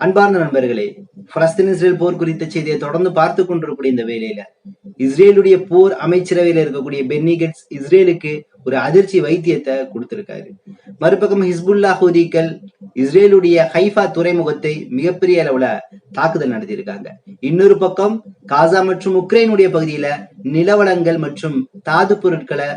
அன்பார்ந்த நண்பர்களே Palestine Israel போர் குறித்த செய்தியை தொடர்ந்து பார்த்து கொண்டிருக்கக்கூடிய இந்த வேலையில இஸ்ரேலுடைய போர் அமைச்சரவையில இருக்கக்கூடிய பென்னிகட்ஸ் இஸ்ரேலுக்கு ஒரு அதிர்ச்சி வைத்தியத்தை கொடுத்திருக்காரு. மறுபக்கம் ஹிஸ்புல்லா ஹூதிகள் இஸ்ரேலுடைய ஹைஃபா துறைமுகத்தை மிகப்பெரிய அளவுல தாக்குதல் நடத்தியிருக்காங்க. இன்னொரு பக்கம் காசா மற்றும் உக்ரைனுடைய பகுதியில நிலவளங்கள் மற்றும் தாது பொருட்களை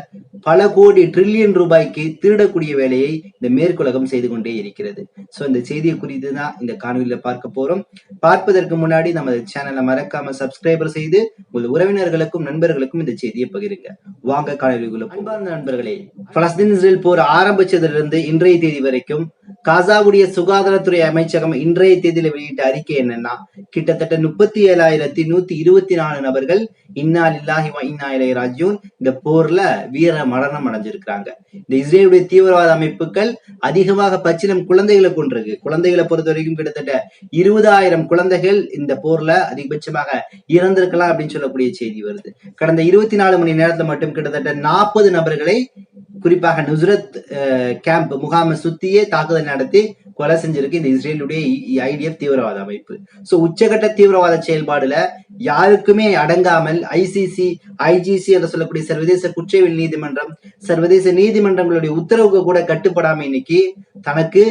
பல கோடி ட்ரில்லியன் ரூபாய்க்கு திருடக்கூடிய வேலையை இந்த மேற்குலகம் செய்து கொண்டே இருக்கிறது. சோ இந்த செய்தியை குறித்து தான் இந்த காணொலியில பார்க்க போறோம். பார்ப்பதற்கு முன்னாடி நமது சேனலை மறக்காம சப்ஸ்கிரைபர் செய்து உங்கள் உறவினர்களுக்கும் நண்பர்களுக்கும் இந்த செய்தியை பகிருங்க. வாங்க காணொலிக்குள்ள. அன்பார்ந்த நண்பர்களே பலஸ்தீன் இஸ்ரேல் போர் ஆரம்பிச்சதிலிருந்து இன்றைய தேதி வரைக்கும் காசாவுடைய சுகாதாரத்துறை அமைச்சகம் இன்றைய தேதியில வெளியிட்ட அறிக்கை என்னன்னா கிட்டத்தட்ட முப்பத்தி ஏழாயிரத்தி நூத்தி இருபத்தி நாலு நபர்கள் இன்னால் இல்லாஹி வ ராஜ்யூன் இந்த போர்ல வீர மரணம் அடைஞ்சிருக்கிறாங்க. இந்த இஸ்ரேலுடைய தீவிரவாத அமைப்புகள் அதிகமாக பச்சிலம் குழந்தைகளை கொண்டிருக்கு. குழந்தைகளை பொறுத்த வரைக்கும் கிட்டத்தட்ட இருபதாயிரம் குழந்தைகள் இந்த போர்ல அதிகபட்சமாக இறந்திருக்கலாம் அப்படின்னு சொல்லக்கூடிய செய்தி வருது. கடந்த இருபத்தி நாலு மணி நேரத்துல மட்டும் கிட்டத்தட்ட நாற்பது நபர்களை குறிப்பாக நுஸ்ரத் கேம்ப் முகாமை சுத்தியே தாக்குதல் நடத்தி கொலை செஞ்சிருக்கு இந்த இஸ்ரேலுடைய ஐடிஎஃப் தீவிரவாத அமைப்பு. சோ உச்சகட்ட தீவிரவாத செயல்பாடுல யாருக்குமே அடங்காமல் ஐசிசி ஐஜிசி என்று சொல்லக்கூடிய சர்வதேச குற்றவியல் நீதிமன்றம் சர்வதேச நீதிமன்றங்களுடைய உத்தரவுக்கு கூட கட்டுப்படாம இன்னைக்கு தனக்கு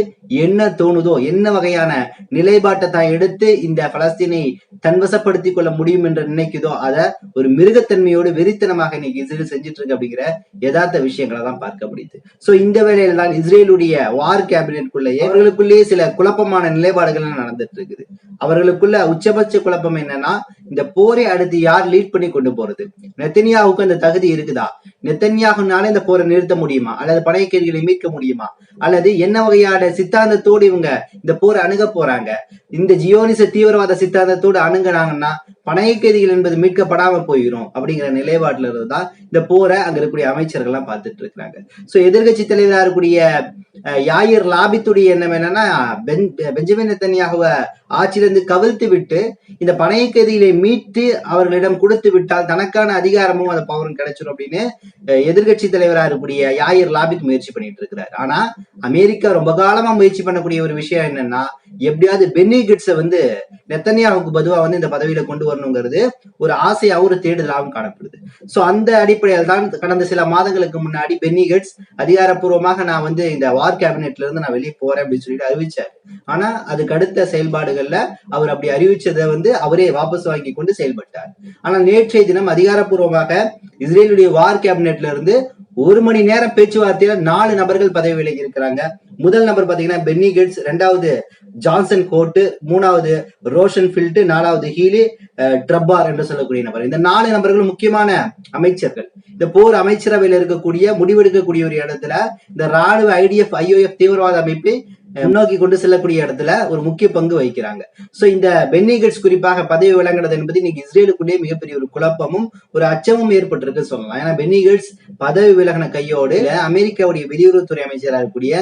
என்ன தோணுதோ என்ன வகையான நிலைப்பாட்டை தான் எடுத்து இந்த பலஸ்தீனை தன்வசப்படுத்திக் கொள்ள முடியும் என்று நினைக்குதோ அதை ஒரு மிருகத்தன்மையோடு வெறித்தனமாக இன்னைக்கு இஸ்ரேல் செஞ்சுட்டு இருக்கு அப்படிங்கிற யதார்த்த விஷயங்களை தான் பார்க்க முடியுது. சோ இந்த வேளையில தான் இஸ்ரேலுடைய வார் கேபினெட்குள்ளேயே அவர்களுக்குள்ளேயே சில குழப்பமான நிலைப்பாடுகள் நடந்துட்டு இருக்குது அவர்களுக்குள்ள உச்சபட்ச குழப்பம் என்னன்னா இந்த போரை அடுத்து யார் லீட் பண்ணி கொண்டு போறது? நெத்தனியாவுக்கு அந்த தகுதி இருக்குதா? நெத்தன்யாகுனால இந்த போரை நிறுத்த முடியுமா? அல்லது படையக்கேடுகளை மீட்க முடியுமா? அல்லது என்ன வகையான சித்தாந்தத்தோடு இவங்க இந்த போரை அணுக போறாங்க? இந்த ஜியோனிச தீவிரவாத சித்தாந்தத்தோடு அணுகுனாங்கன்னா பணைய கைதிகள் என்பது மீட்கப்படாம போயிடும் அப்படிங்கிற நிலைப்பாட்டுல இருந்து தான் இந்த போரை அங்க இருக்கக்கூடிய அமைச்சர்கள் எல்லாம் பார்த்துட்டு இருக்கிறாங்க. சோ எதிர்கட்சி தலைவரா இருக்கக்கூடிய யாயிர் லாபித்துடைய எண்ணம் என்னன்னா பென் பெஞ்சமின் நெத்தனியாகுவ ஆட்சியிலிருந்து கவிழ்த்து விட்டு இந்த பணைய கைதிகளை மீட்டு அவர்களிடம் கொடுத்து விட்டால் தனக்கான அதிகாரமும் அந்த பவரும் கிடைச்சிடும் அப்படின்னு எதிர்கட்சி எதிர்க்கட்சி தலைவரா இருக்கக்கூடிய யாயிர் லாபித் முயற்சி பண்ணிட்டு இருக்கிறார். ஆனா அமெரிக்கா ரொம்ப காலமா முயற்சி பண்ணக்கூடிய ஒரு விஷயம் என்னன்னா எப்படியாவது பென்னி கிட்ஸை வந்து நெத்தனியாவுக்கு பதுவாக வந்து இந்த பதவியில கொண்டு வரணுங்கிறது ஒரு ஆசையாவும் ஒரு தேடுதலாகவும் காணப்படுது. ஸோ அந்த அடிப்படையில் தான் கடந்த சில மாதங்களுக்கு முன்னாடி பென்னி கிட்ஸ் அதிகாரப்பூர்வமாக நான் வந்து இந்த வார் கேபினெட்ல இருந்து நான் வெளியே போறேன் அப்படின்னு சொல்லிட்டு அறிவிச்சார். ஆனா அதுக்கு அடுத்த செயல்பாடுகள்ல அவர் அப்படி அறிவிச்சதை வந்து அவரே வாபஸ் வாங்கி கொண்டு செயல்பட்டார். ஆனா நேற்றைய தினம் அதிகாரப்பூர்வமாக இஸ்ரேலுடைய வார் கேபினெட்ல இருந்து ஒரு மணி நேரம் பேச்சுவார்த்தையில நாலு நபர்கள் பதவி விலகி இருக்கிறாங்க. முதல் நபர் பாத்தீங்கன்னா பென்னி கெட்ஸ் ரெண்டாவது ஜான்சன் கோட்டு மூணாவது ரோஷன் ஃபில்ட் நாலாவது ஹீலி ட்ரப்பார் என்று சொல்லக்கூடிய நபர். இந்த நாலு நபர்களும் முக்கியமான அமைச்சர்கள். இந்த போர் அமைச்சரவையில் இருக்கக்கூடிய முடிவெடுக்கக்கூடிய ஒரு இடத்துல இந்த ராணுவ ஐடிஎஃப் ஐஓஎஃப் தீவிரவாத அமைப்பை முன்னோக்கி கொண்டு செல்லக்கூடிய இடத்துல ஒரு முக்கிய பங்கு வகிக்கிறாங்க. சோ இந்த பென்னிகட்ஸ் குறிப்பாக பதவி விளங்குறது என்பது இன்னைக்கு இஸ்ரேலுக்குள்ளேயே மிகப்பெரிய ஒரு குழப்பமும் ஒரு அச்சமும் ஏற்பட்டிருக்கு சொல்லலாம். ஏன்னா பென்னிகட்ஸ் பதவி விலகின கையோடு அமெரிக்காவுடைய வெளியுறவுத்துறை அமைச்சராக இருக்கக்கூடிய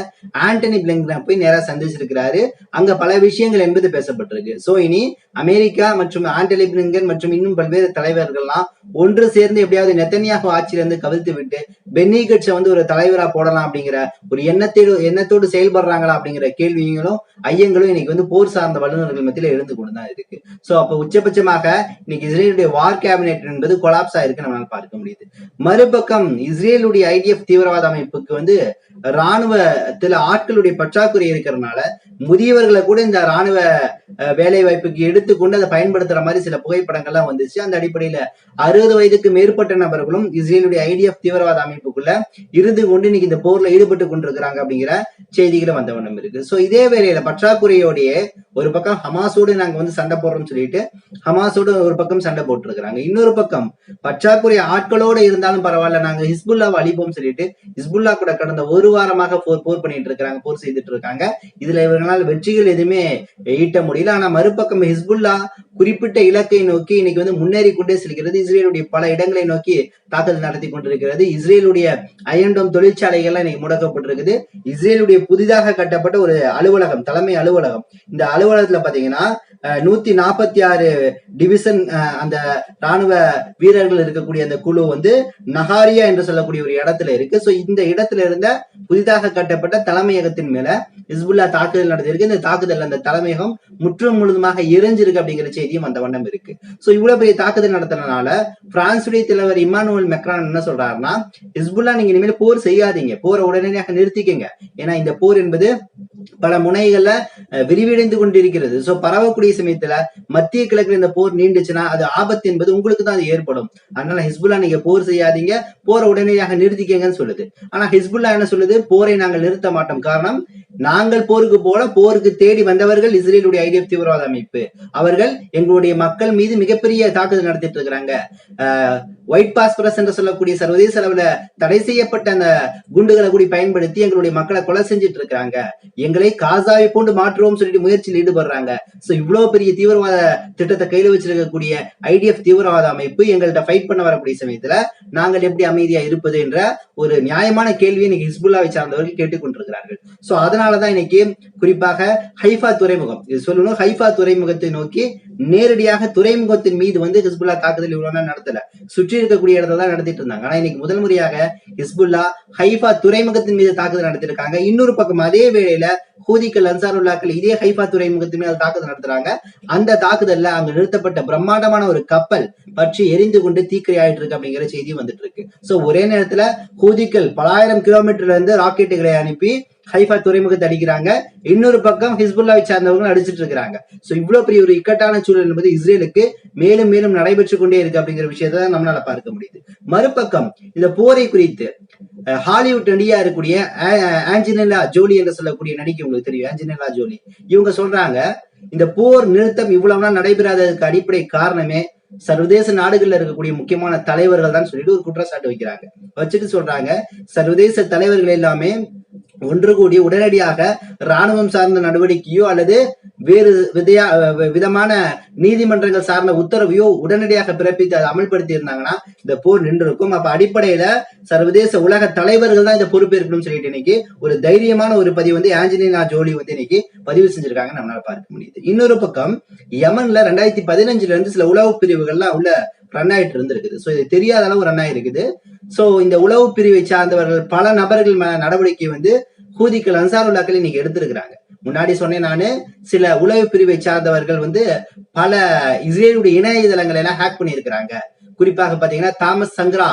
ஆண்டனி பிளிங்கனை போய் நேரா சந்திச்சிருக்கிறாரு. அங்க பல விஷயங்கள் என்பது பேசப்பட்டிருக்கு. சோ இனி அமெரிக்கா மற்றும் ஆண்டனி பிளிங்கன் மற்றும் இன்னும் பல்வேறு தலைவர்கள்லாம் ஒன்று சேர்ந்து எப்படியாவது நெத்தனியாக ஆட்சியிலிருந்து கவிழ்த்து விட்டு பென்னிகட்ஸை வந்து ஒரு தலைவரா போடலாம் அப்படிங்கிற ஒரு எண்ணத்தோடு எண்ணத்தோடு செயல்படுறாங்களா அப்படிங்கிற கேள்விகளும் ஐயங்களும் இன்னைக்கு வந்து போர் சார்ந்த வல்லுநர்கள் மத்தியில எழுந்து கொண்டு தான் இருக்கு. சோ அப்ப உச்சபட்சமாக இன்னைக்கு இஸ்ரேலுடைய வார் கேபினெட் என்பது கொலாப்ஸ் ஆயிருக்கு நம்மளால பார்க்க முடியுது. மறுபக்கம் இஸ்ரேலுடைய ஐடிஎஃப் தீவிரவாத அமைப்புக்கு வந்து இராணுவத்துல ஆட்களுடைய பற்றாக்குறை இருக்கிறதுனால முதியவர்களை கூட இந்த ராணுவ வேலை வாய்ப்புக்கு எடுத்துக்கொண்டு அதை பயன்படுத்துற மாதிரி சில புகைப்படங்கள்லாம் வந்துச்சு. அந்த அடிப்படையில அறுபது வயதுக்கு மேற்பட்ட நபர்களும் இஸ்ரேலுடைய ஐடிஎஃப் தீவிரவாத அமைப்புக்குள்ள இருந்து கொண்டு இன்னைக்கு இந்த போர்ல ஈடுபட்டு கொண்டிருக்கிறாங்க அப்படிங்கிற செய்திகளை வந்த வண்ணம் இருக்கு ஸோ இதே வேலையில பற்றாக்குறையோடைய ஒரு பக்கம் ஹமாஸோடு நாங்க வந்து சண்டை போடுறோம்னு சொல்லிட்டு ஹமாஸோடு ஒரு பக்கம் சண்டை போட்டுருக்காங்க இன்னொரு பக்கம் பற்றாக்குறை ஆட்களோட இருந்தாலும் பரவாயில்ல நாங்க ஹிஸ்புல்லாவை அழிப்போம் சொல்லிட்டு ஹிஸ்புல்லா கூட கடந்த ஒரு வாரமாக போர் போர் பண்ணிட்டு இருக்காங்க போர் செய்துட்டு இருக்காங்க இதுல இவர்களால் வெற்றிகள் எதுவுமே ஈட்ட முடியல. ஆனா மறுபக்கம் ஹிஸ்புல்லா குறிப்பிட்ட இலக்கை நோக்கி இன்னைக்கு வந்து முன்னேறி கொண்டே செல்கிறது. இஸ்ரேலுடைய பல இடங்களை நோக்கி தாக்குதல் நடத்தி கொண்டிருக்கிறது. இஸ்ரேலுடைய அயன்டோம் தொழிற்சாலைகள்லாம் இன்னைக்கு முடக்கப்பட்டிருக்குது. இஸ்ரேலுடைய புதிதாக கட்டப்பட்ட ஒரு அலுவலகம் தலைமை அலுவலகம். இந்த அலுவலகம் அலுவலகத்துல பாத்தீங்கன்னா நூத்தி நாற்பத்தி ஆறு டிவிஷன் அந்த ராணுவ வீரர்கள் இருக்கக்கூடிய அந்த குழு வந்து நகாரியா என்று சொல்லக்கூடிய ஒரு இடத்துல இருக்கு. சோ இந்த இடத்துல இருந்த புதிதாக கட்டப்பட்ட தலைமையகத்தின் மேல ஹிஸ்புல்லா தாக்குதல் நடந்திருக்கு. இந்த தாக்குதல் அந்த தலைமையகம் முற்றும் முழுதுமாக எரிஞ்சிருக்கு அப்படிங்கிற செய்தியும் அந்த வண்ணம் இருக்கு. சோ இவ்வளவு பெரிய தாக்குதல் நடத்தினால பிரான்சுடைய தலைவர் இமானுவல் மெக்ரான் என்ன சொல்றாருன்னா ஹிஸ்புல்லா நீங்க இனிமேல் போர் செய்யாதீங்க. போரை உடனடியாக நிறுத்திக்கங்க. ஏன்னா இந்த போர் என்பது பல முனைகள்ல அஹ், விரிவடைந்து கொண்டிருக்கிறது. சோ பரவக்கூடிய சமயத்துல மத்திய கிழக்குல இந்த போர் நீண்டுச்சுன்னா அது ஆபத்து என்பது உங்களுக்கு தான் அது ஏற்படும். அதனால ஹிஸ்புல்லா நீங்க போர் செய்யாதீங்க. போரை உடனடியாக நிறுத்திக்கங்கன்னு சொல்லுது. ஆனா ஹிஸ்புல்லா என்ன சொல்லுது? போரை நாங்கள் நிறுத்த மாட்டோம். காரணம் நாங்கள் போருக்கு போல போருக்கு தேடி வந்தவர்கள் இஸ்ரேலுடைய ஐடிஎஃப் தீவிரவாத அமைப்பு. அவர்கள் எங்களுடைய மக்கள் மீது மிகப்பெரிய தாக்குதல் நடத்திட்டு இருக்கிறாங்க. ஒயிட் பாஸ்பரஸ் என்று சொல்லக்கூடிய சர்வதேச அளவுல தடை செய்யப்பட்ட அந்த குண்டுகளை கூட பயன்படுத்தி எங்களுடைய மக்களை கொலை செஞ்சுட்டு இருக்கிறாங்க. எங்களை காசாவை போன்று மாற்றுவோம் சொல்லிட்டு முயற்சியில் ஈடுபடுறாங்க. சோ இவ்வளவு பெரிய தீவிரவாத திட்டத்தை கையில வச்சிருக்கக்கூடிய ஐடிஎஃப் தீவிரவாத அமைப்பு எங்கள்கிட்ட ஃபைட் பண்ண வரக்கூடிய சமயத்துல நாங்கள் எப்படி அமைதியா இருப்பது என்ற ஒரு நியாயமான கேள்வியை இன்னைக்கு ஹிஸ்புல்லாவை சார்ந்தவர்கள் கேட்டுக்கொண்டிருக்கிறார்கள். சோ அதனாலதான் இன்னைக்கு குறிப்பாக ஹைஃபா துறைமுகம். இது சொல்லணும் ஹைஃபா துறைமுகத்தை நோக்கி நேரடியாக துறைமுகத்தின் மீது வந்து ஹிஸ்புல்லா தாக்குதல் இவ்வளவு நடத்தல. சுற்றி இருக்கக்கூடிய இடத்துல தான் நடத்திட்டு இருந்தாங்க. ஆனா இன்னைக்கு முதல் முறையாக ஹிஸ்புல்லா ஹைஃபா துறைமுகத்தின் மீது தாக்குதல் நடத்திருக்காங்க இன்னொரு பக்கம் அதே வேளையில ஹூதிக்கள் அன்சாருல்லாக்கள் இதே ஹைஃபா துறைமுகத்தின் மீது தாக்குதல் நடத்துறாங்க. அந்த தாக்குதல்ல அங்க நிறுத்தப்பட்ட பிரம்மாண்டமான ஒரு கப்பல் பற்றி எரிந்து கொண்டு தீக்கிரை ஆயிட்டு இருக்கு அப்படிங்கிற செய்தி வந்துட்டு இருக்கு. சோ ஒரே நேரத்துல ஹூதிக்கள் பலாயிரம் கிலோமீட்டர்ல இருந்து ராக்கெட்டுகளை அனுப்பி ஹைஃபா துறைமுகத்தை அடிக்கிறாங்க. இன்னொரு பக்கம் ஹிஸ்புல்லாவை சார்ந்தவங்க அடிச்சிட்டு இருக்கிறாங்க. சோ இவ்வளவு பெரிய ஒரு இக்கட்டான சூழல் என்பது இஸ்ரேலுக்கு மேலும் மேலும் நடைபெற்று கொண்டே இருக்கு அப்படிங்கிற விஷயத்தை நம்மளால பார்க்க முடியுது. மறுபக்கம் இந்த போரை குறித்து ஹாலிவுட் நடிகா இருக்கக்கூடிய ஆ- ஜோலி என்று சொல்லக்கூடிய நடிகை உங்களுக்கு தெரியும். Angelina Jolie. இவங்க சொல்றாங்க இந்த போர் நிறுத்தம் இவ்வளவு நாள் நடைபெறாததுக்கு அடிப்படை காரணமே சர்வதேச நாடுகள்ல இருக்கக்கூடிய முக்கியமான தலைவர்கள் தான் சொல்லிட்டு ஒரு குற்றச்சாட்டு வைக்கிறாங்க. வச்சுட்டு சொல்றாங்க சர்வதேச தலைவர்கள் எல்லாமே ஒன்று கூடி உடனடியாக ராணுவம் சார்ந்த நடவடிக்கையோ அல்லது வேறு விதையா விதமான நீதிமன்றங்கள் சார்ந்த உத்தரவையோ உடனடியாக பிறப்பித்து அதை அமல்படுத்தி இருந்தாங்கன்னா இந்த போர் நின்றிருக்கும். அப்ப அடிப்படையில சர்வதேச உலக தலைவர்கள் தான் இந்த பொறுப்பேற்கணும்னு சொல்லிட்டு இன்னைக்கு ஒரு தைரியமான ஒரு பதிவு வந்து ஆஞ்சலினா ஜோலி வந்து இன்னைக்கு பதிவு செஞ்சிருக்காங்க நம்மளால பார்க்க முடியுது. இன்னொரு பக்கம் யமன்ல ரெண்டாயிரத்தி பதினஞ்சுல இருந்து சில உளவு பிரிவுகள்லாம் உள்ள ரன் ஆயிட்டு இருந்திருக்குது. ஸோ இது தெரியாத அளவு ரன் ஆயிருக்குது. ஸோ இந்த உளவு பிரிவை சார்ந்தவர்கள் பல நபர்கள் மேல நடவடிக்கை வந்து ஹூதிக்கள் அன்சாருல்லாக்கள் இன்னைக்கு எடுத்திருக்கிறாங்க. முன்னாடி சொன்னேன் நானு சில உளவு பிரிவை சார்ந்தவர்கள் வந்து பல இஸ்ரேலுடைய இணையதளங்களை எல்லாம் ஹேக் பண்ணியிருக்கிறாங்க. குறிப்பாக பாத்தீங்கன்னா தாமஸ் சங்கரா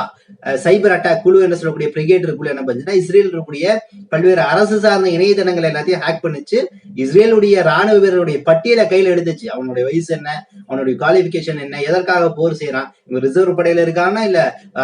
சைபர் அட்டாக் குழு என்ன சொல்லக்கூடிய பிரிகேட் குழு என்ன பண்ணுச்சுன்னா இஸ்ரேல் இருக்கக்கூடிய பல்வேறு அரசு சார்ந்த இணையதளங்கள் எல்லாத்தையும் ஹேக் பண்ணிச்சு. இஸ்ரேலுடைய ராணுவ வீரருடைய பட்டியலை கையில எடுத்துச்சு. அவனுடைய வயசு என்ன? அவனுடைய குவாலிபிகேஷன் என்ன? எதற்காக போர் செய்யறான்? இவன் ரிசர்வ் படையில இருக்கானா? இல்ல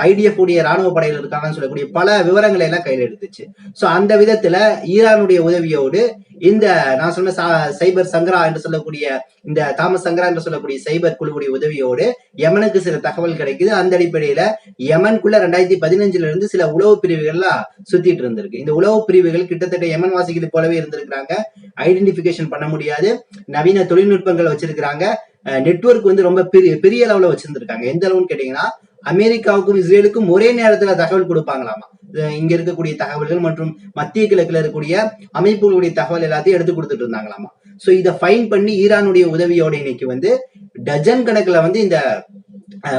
ஐடிஎஃப் உடைய ராணுவ படையில இருக்கானான்னு சொல்லக்கூடிய பல விவரங்களை எல்லாம் கையில எடுத்துச்சு. சோ அந்த விதத்துல ஈரானுடைய உதவியோடு இந்த நான் சொன்ன சா- சைபர் சங்கரா என்று சொல்லக்கூடிய இந்த தாமஸ் சங்கரா என்று சொல்லக்கூடிய சைபர் குழுவுடைய உதவியோடு யமனுக்கு சில தகவல் கிடைக்குது. அந்த அடிப்படையில யமனுக்குள்ள ரெண்டாயிரத்தி பதினஞ்சுல இருந்து சில உளவு பிரிவுகள்லாம் சுத்திட்டு இருந்திருக்கு. இந்த உளவு பிரிவுகள் கிட்டத்தட்ட யமன் வாசிகளை போலவே இருந்திருக்கிறாங்க. ஐடென்டிபிகேஷன் பண்ண முடியாது. நவீன தொழில்நுட்பங்கள் வச்சிருக்கிறாங்க. நெட்வொர்க் வந்து ரொம்ப பெரிய பெரிய அளவுல வச்சிருந்திருக்காங்க. எந்த அளவுன்னு கேட்டீங்கன்னா அமெரிக்காவுக்கும் இஸ்ரேலுக்கும் ஒரே நேரத்துல தகவல் கொடுப்பாங்களாமா? இங்க இருக்கக்கூடிய தகவல்கள் மற்றும் மத்திய கிழக்குல இருக்கக்கூடிய அமைப்புகளுடைய தகவல் எல்லாத்தையும் எடுத்து கொடுத்துட்டு இருந்தாங்களாமா? சோ இதை ஃபைன் பண்ணி ஈரானுடைய உதவியோட இன்னைக்கு வந்து டஜன் கணக்குல வந்து இந்த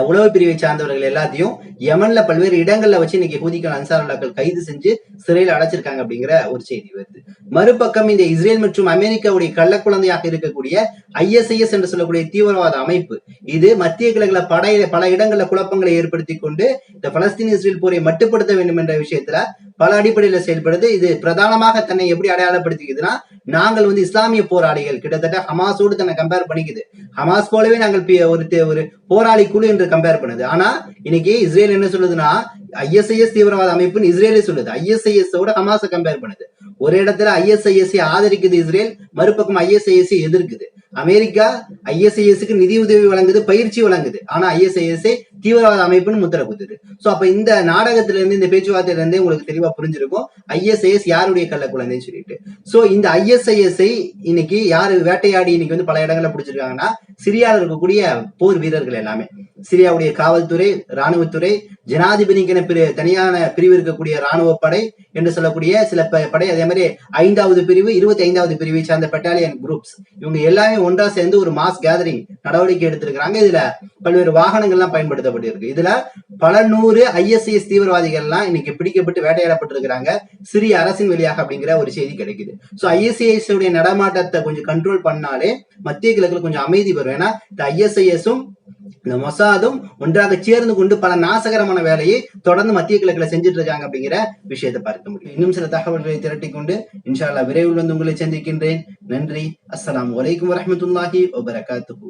உளவு பிரிவை சார்ந்தவர்கள் எல்லாத்தையும் யமன்ல பல்வேறு இடங்கள்ல வச்சு இன்னைக்கு ஹூதிகள் அன்சாருல்லாக்கள் கைது செஞ்சு சிறையில் அடைச்சிருக்காங்க அப்படிங்கிற ஒரு செய்தி வருது. மறுபக்கம் இந்த இஸ்ரேல் மற்றும் அமெரிக்காவுடைய கள்ளக்குழந்தையாக இருக்கக்கூடிய ஐஎஸ்ஐஎஸ் என்று சொல்லக்கூடிய தீவிரவாத அமைப்பு இது மத்திய கிழக்குல படையில பல இடங்கள்ல குழப்பங்களை ஏற்படுத்தி கொண்டு இந்த பலஸ்தீன் இஸ்ரேல் போரை மட்டுப்படுத்த வேண்டும் என்ற விஷயத்துல பல அடிப்படையில செயல்படுது. இது பிரதானமாக தன்னை எப்படி அடையாளப்படுத்திக்குதுன்னா நாங்கள் வந்து இஸ்லாமிய போராளிகள். கிட்டத்தட்ட ஹமாஸோடு தன்னை கம்பேர் பண்ணிக்குது. ஹமாஸ் போலவே நாங்கள் ஒரு ஒரு போராளி குழு என்று கம்பேர் பண்ணுது. ஆனா இன்னைக்கு இஸ்ரேல் என்ன சொல்லுதுன்னா ஐஎஸ்ஐஎஸ் தீவிரவாத அமைப்புன்னு இஸ்ரேலே சொல்லுது ஐஎஸ்ஐஎஸ் ஓட ஹமாஸை கம்பேர் பண்ணுது ஒரு இடத்துல ஐஎஸ்ஐஎஸ் ஆதரிக்குது இஸ்ரேல் மறுபக்கம் ஐஎஸ்ஐஎஸ் எதிர்க்குது அமெரிக்கா ஐஎஸ்ஐஎஸ்க்கு நிதி உதவி வழங்குது பயிற்சி வழங்குது ஆனா ஐஎஸ்ஐஎஸ் தீவிரவாத அமைப்புன்னு முத்திர குத்துது. சோ அப்ப இந்த நாடகத்துல இருந்து இந்த பேச்சுவார்த்தையில இருந்தே உங்களுக்கு தெளிவா புரிஞ்சிருக்கும். ஐஎஸ்ஐஎஸ் யாருடைய கள்ள குழந்தைன்னு சொல்லிட்டு. சோ இந்த ஐஎஸ்ஐஎஸ்ஐ இன்னைக்கு யாரு வேட்டையாடி இன்னைக்கு வந்து பல இடங்கள்ல பிடிச்சிருக்காங்கன்னா சிரியாவில் இருக்கக்கூடிய போர் வீரர்கள் எல்லாமே. சிரியாவுடைய காவல்துறை ராணுவத்துறை ஜனாதிபதிக்கென தனியான பிரிவு இருக்கக்கூடிய ராணுவ படை என்று சொல்லக்கூடிய சில படை அதே மாதிரி ஐந்தாவது பிரிவு இருபத்தி ஐந்தாவது பிரிவை சார்ந்த பெட்டாலியன் குரூப்ஸ் இவங்க எல்லாமே ஒன்றா சேர்ந்து ஒரு மாஸ் கேதரிங் நடவடிக்கை எடுத்திருக்கிறாங்க. இதுல பல்வேறு வாகனங்கள்லாம் பயன்படுத்தப்பட்டிருக்கு இதுல பல நூறு ஐஎஸ்ஐஎஸ் தீவிரவாதிகள்லாம் இன்னைக்கு பிடிக்கப்பட்டு வேட்டையாடப்பட்டிருக்கிறாங்க. சிறிய அரசின் வழியாக அப்படிங்கிற ஒரு செய்தி கிடைக்குது. ஸோ ஐஎஸ்ஐஎஸ் உடைய நடமாட்டத்தை கொஞ்சம் கண்ட்ரோல் பண்ணாலே மத்திய கிழக்குல கொஞ்சம் அமைதி வரும். ஏன்னா இந்த ஐஎஸ்ஐஎஸும் இந்த மொசாதும் ஒன்றாக சேர்ந்து கொண்டு பல நாசகரமான வேலையை தொடர்ந்து மத்திய கிழக்குல செஞ்சுட்டு இருக்காங்க அப்படிங்கிற விஷயத்தை பார்க்க முடியும். இன்னும் சில தகவல்களை திரட்டி கொண்டு இன்ஷால்லா விரைவில் வந்து உங்களை சந்திக்கின்றேன். நன்றி. அஸ்லாம் வலைக்கம் வரமத்துல்லாஹி வபரகாத்துஹு.